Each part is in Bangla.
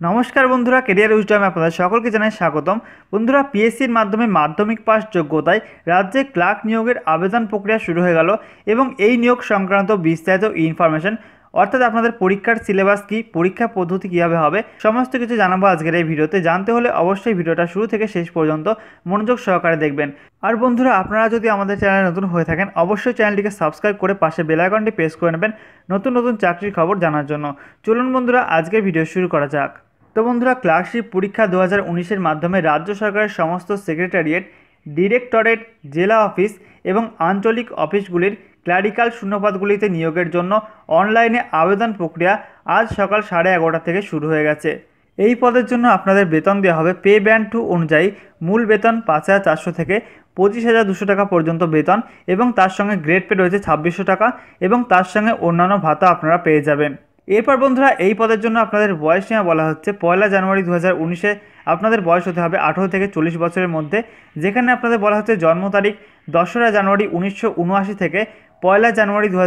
নমস্কার বন্ধুরা কেরিয়ার উইজডমে আপনাদের সকলকে জানাই স্বাগতম। বন্ধুরা পিএসসির মাধ্যমে মাধ্যমিক পাস যোগ্যতায় রাজ্যে ক্লার্ক নিয়োগের আবেদন প্রক্রিয়া শুরু হয়ে গেল এবং এই নিয়োগ সংক্রান্ত বিস্তারিত ইনফরমেশন অর্থাৎ আপনাদের পরীক্ষার সিলেবাস কী, পরীক্ষা পদ্ধতি কীভাবে হবে, সমস্ত কিছু জানাব আজকের এই ভিডিওতে। জানতে হলে অবশ্যই ভিডিওটা শুরু থেকে শেষ পর্যন্ত মনোযোগ সহকারে দেখবেন। আর বন্ধুরা, আপনারা যদি আমাদের চ্যানেলে নতুন হয়ে থাকেন, অবশ্যই চ্যানেলটিকে সাবস্ক্রাইব করে পাশে বেল আইকনটি প্রেস করে নেবেন নতুন নতুন চাকরির খবর জানার জন্য। চলুন বন্ধুরা, আজকের ভিডিও শুরু করা যাক। তো বন্ধুরা ক্লার্কশিপ পরীক্ষা দু হাজার মাধ্যমে রাজ্য সরকারের সমস্ত সেক্রেটারিয়েট, ডিরেক্টরেট, জেলা অফিস এবং আঞ্চলিক অফিসগুলির ক্লারিক্যাল শূন্যপদগুলিতে নিয়োগের জন্য অনলাইনে আবেদন প্রক্রিয়া আজ সকাল সাড়ে এগারোটা থেকে শুরু হয়ে গেছে। এই পদের জন্য আপনাদের বেতন দেওয়া হবে পে ব্যান্ড টু অনুযায়ী মূল বেতন পাঁচ হাজার চারশো থেকে পঁচিশ হাজার দুশো টাকা পর্যন্ত বেতন এবং তার সঙ্গে গ্রেড পে রয়েছে ছাব্বিশশো টাকা এবং তার সঙ্গে অন্যান্য ভাতা আপনারা পেয়ে যাবেন। এরপর বন্ধুরা, এই পদের জন্য আপনাদের বয়স সীমা বলা হচ্ছে, পয়লা জানুয়ারি দু হাজার উনিশে আপনাদের বয়স হতে হবে আঠেরো থেকে চল্লিশ বছরের মধ্যে, যেখানে আপনাদের বলা হচ্ছে জন্ম তারিখ দশরা জানুয়ারি উনিশশো উনআশি থেকে পয়লা জানুয়ারি দু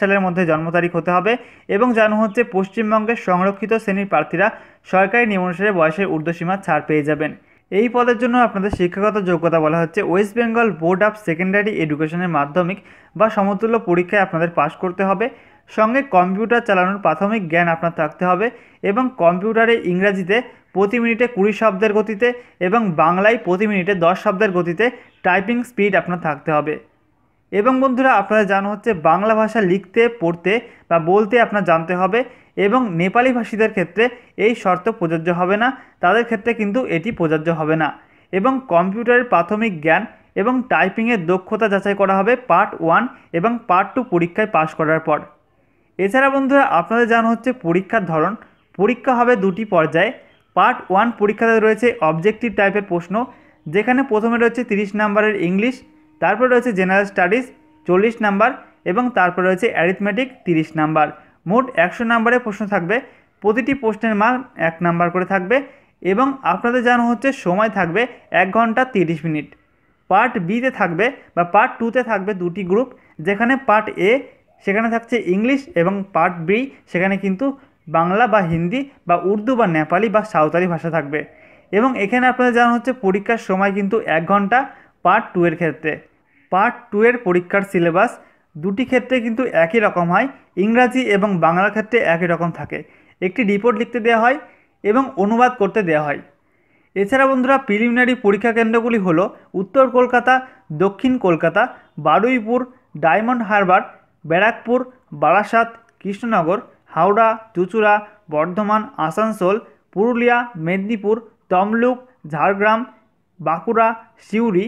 সালের মধ্যে জন্ম তারিখ হতে হবে এবং জানানো হচ্ছে পশ্চিমবঙ্গের সংরক্ষিত শ্রেণির প্রার্থীরা সরকারি নিয়ম অনুসারে বয়সের ঊর্ধ্বসীমা ছাড় পেয়ে যাবেন। এই পদের জন্য আপনাদের শিক্ষাগত যোগ্যতা বলা হচ্ছে West Bengal Board of Secondary এডুকেশনের মাধ্যমিক বা সমতুল্য পরীক্ষায় আপনাদের পাশ করতে হবে। সঙ্গে কম্পিউটার চালানোর প্রাথমিক জ্ঞান আপনার থাকতে হবে এবং কম্পিউটারে ইংরাজিতে প্রতি মিনিটে কুড়ি শব্দের গতিতে এবং বাংলায় প্রতি মিনিটে দশ শব্দের গতিতে টাইপিং স্পিড আপনার থাকতে হবে। এবং বন্ধুরা, আপনারা জানা হচ্ছে বাংলা ভাষা লিখতে, পড়তে বা বলতে আপনার জানতে হবে। এবং নেপালি ভাষীদের ক্ষেত্রে এই শর্ত প্রযোজ্য হবে না, তাদের ক্ষেত্রে কিন্তু এটি প্রযোজ্য হবে না। এবং কম্পিউটারের প্রাথমিক জ্ঞান এবং টাইপিংয়ের দক্ষতা যাচাই করা হবে পার্ট ওয়ান এবং পার্ট টু পরীক্ষায় পাশ করার পর। এছাড়া বন্ধুরা, আপনাদের জানা হচ্ছে পরীক্ষার ধরন। পরীক্ষা হবে দুটি পর্যায়ে। পার্ট ওয়ান পরীক্ষাতে রয়েছে অবজেক্টিভ টাইপের প্রশ্ন, যেখানে প্রথমে রয়েছে তিরিশ নাম্বারের ইংলিশ, তারপর রয়েছে জেনারেল স্টাডিজ চল্লিশ নাম্বার এবং তারপর রয়েছে অ্যারিথমেটিক তিরিশ নাম্বার। মোট একশো নাম্বারের প্রশ্ন থাকবে। প্রতিটি প্রশ্নের মান এক নাম্বার করে থাকবে এবং আপনাদের জানা হচ্ছে সময় থাকবে এক ঘণ্টা তিরিশ মিনিট। পার্ট বিতে থাকবে বা পার্ট টুতে থাকবে দুটি গ্রুপ, যেখানে পার্ট এ সেখানে থাকছে ইংলিশ এবং পার্ট বি সেখানে কিন্তু বাংলা বা হিন্দি বা উর্দু বা নেপালি বা সাঁওতালি ভাষা থাকবে। এবং এখানে আপনাদের জানা হচ্ছে পরীক্ষার সময় কিন্তু এক ঘণ্টা পার্ট টু এর ক্ষেত্রে। পার্ট টু এর পরীক্ষার সিলেবাস দুটি ক্ষেত্রে কিন্তু একই রকম হয়, ইংরাজি এবং বাংলা ক্ষেত্রে একই রকম থাকে। একটি রিপোর্ট লিখতে দেওয়া হয় এবং অনুবাদ করতে দেওয়া হয়। এছাড়া বন্ধুরা প্রিলিমিনারি পরীক্ষা কেন্দ্রগুলি হলো উত্তর কলকাতা, দক্ষিণ কলকাতা, বারুইপুর ডায়মন্ড হারবার ব্যারাকপুর, বারাসাত, কৃষ্ণনগর, হাওড়া, চুচুড়া, বর্ধমান, আসানসোল, পুরুলিয়া, মেদিনীপুর, তমলুক, ঝাড়গ্রাম, বাঁকুড়া, সিউড়ি,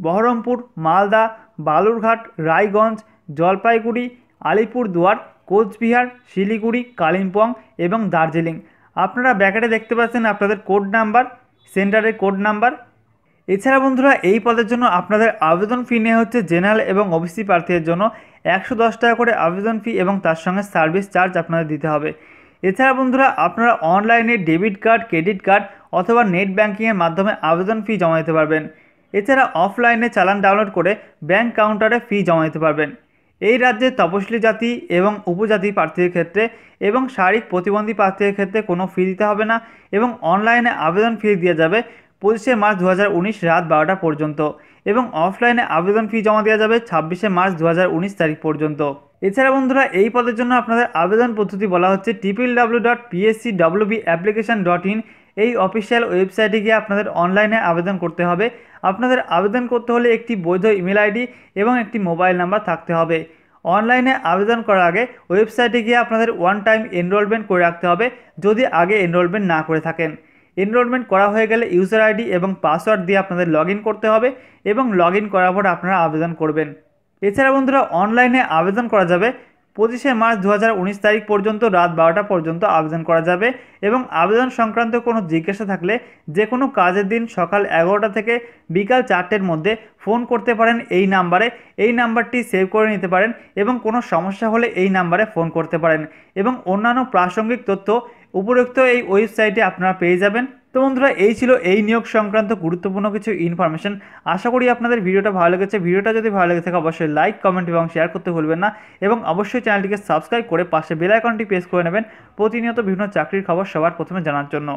বহরমপুর, মালদা, বালুরঘাট, রায়গঞ্জ জলপাইগুড়ি, আলিপুরদুয়ার, কোচবিহার, শিলিগুড়ি, কালিম্পং এবং দার্জিলিং। আপনারা ব্যাকেটে দেখতে পাচ্ছেন আপনাদের কোড নাম্বার, সেন্টারের কোড নাম্বার। এছাড়া বন্ধুরা, এই পদের জন্য আপনাদের আবেদন ফি নেওয়া হচ্ছে জেনারেল এবং ওবিসি প্রার্থীদের জন্য। একশো দশ টাকা করে আবেদন ফি এবং তার সঙ্গে সার্ভিস চার্জ আপনাদের দিতে হবে। এছাড়া বন্ধুরা, আপনারা অনলাইনে ডেবিট কার্ড, ক্রেডিট কার্ড অথবা নেট ব্যাঙ্কিংয়ের মাধ্যমে আবেদন ফি জমা দিতে পারবেন। এছাড়া অফলাইনে চালান ডাউনলোড করে ব্যাঙ্ক কাউন্টারে ফি জমা দিতে পারবেন। এই রাজ্যে তপশিলি জাতি এবং উপজাতি প্রার্থীর ক্ষেত্রে এবং শারীরিক প্রতিবন্ধী প্রার্থীদের ক্ষেত্রে কোনো ফি দিতে হবে না এবং অনলাইনে আবেদন ফি দেওয়া যাবে পঁচিশে মার্চ দু হাজার উনিশ রাত বারোটা পর্যন্ত এবং অফলাইনে আবেদন ফি জমা দেওয়া যাবে ছাব্বিশে মার্চ দু হাজার উনিশ তারিখ পর্যন্ত। এছাড়া বন্ধুরা, এই পদের জন্য আপনাদের আবেদন পদ্ধতি বলা হচ্ছে triple W dot PSC WB application dot in এই অফিসিয়াল ওয়েবসাইটে গিয়ে আপনাদের অনলাইনে আবেদন করতে হবে। আপনাদের আবেদন করতে হলে একটি বৈধ ইমেল আইডি এবং একটি মোবাইল নাম্বার থাকতে হবে। অনলাইনে আবেদন করার আগে ওয়েবসাইটে গিয়ে আপনাদের ওয়ান টাইম এনরোলমেন্ট করে রাখতে হবে, যদি আগে এনরোলমেন্ট না করে থাকেন। এনরোলমেন্ট করা হয়ে গেলে ইউজার আইডি এবং পাসওয়ার্ড দিয়ে আপনাদের লগ করতে হবে এবং লগ ইন করার পর আপনারা আবেদন করবেন। এছাড়া বন্ধুরা, অনলাইনে আবেদন করা যাবে পঁচিশে মার্চ দু হাজার উনিশ তারিখ পর্যন্ত রাত বারোটা পর্যন্ত আবেদন করা যাবে এবং আবেদন সংক্রান্ত কোনো জিজ্ঞাসা থাকলে যে কোনো কাজের দিন সকাল এগারোটা থেকে বিকাল চারটের মধ্যে ফোন করতে পারেন এই নাম্বারে। এই নাম্বারটি সেভ করে নিতে পারেন এবং কোনো সমস্যা হলে এই নাম্বারে ফোন করতে পারেন। এবং অন্যান্য প্রাসঙ্গিক তথ্য উপরোক্ত এই ওয়েবসাইটে আপনারা পেয়ে যাবেন। তো বন্ধুরা, এই ছিল এই নিয়োগ সংক্রান্ত গুরুত্বপূর্ণ কিছু ইনফরমেশন আশা করি আপনাদের ভিডিওটা ভালো লেগেছে। ভিডিওটা যদি ভালো লেগে থাকে, অবশ্যই লাইক কমেন্ট এবং শেয়ার করতে ভুলবেন না। এবং অবশ্যই চ্যানেলটিকে সাবস্ক্রাইব করে পাশে বেল আইকনটি প্রেস করে নেবেন। প্রতিনিয়ত বিভিন্ন চাকরির খবর সবার প্রথমে জানার জন্য।